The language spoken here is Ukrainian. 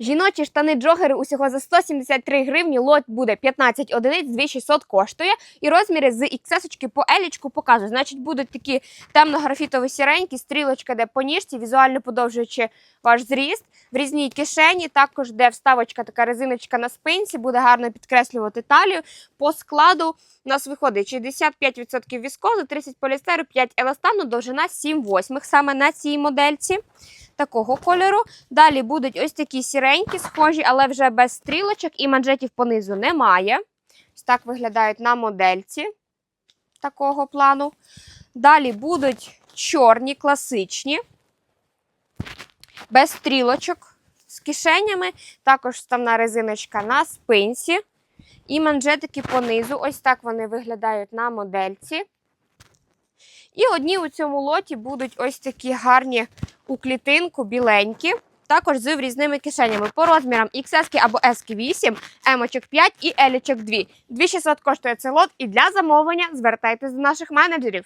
Жіночі штани джогери усього за 173 гривні. Лот буде 15 одиниць, 2600 коштує. І розміри з XS по елічку показую. Значить, будуть такі темно-графітові сіренькі, стрілочка, де по ніжці, візуально подовжуючи ваш зріст. В різній кишені, також де вставочка, така резиночка на спинці, буде гарно підкреслювати талію. По складу у нас виходить 65% віскозу, 30 поліестеру, 5 еластану, довжина 7 восьмих саме на цій модельці такого кольору. Далі будуть ось такі сіренькі, схожі, але вже без стрілочок і манжетів понизу немає. Ось так виглядають на модельці такого плану. Далі будуть чорні, класичні, без стрілочок з кишенями. Також вставна резиночка на спинці. І манжетики понизу. Ось так вони виглядають на модельці. І одні у цьому лоті будуть ось такі гарні у клітинку, біленькі. Також з різними кишенями по розмірам XS або S 8, M 5 і L 2. 2600 коштує цей лот. І для замовлення звертайтесь до наших менеджерів.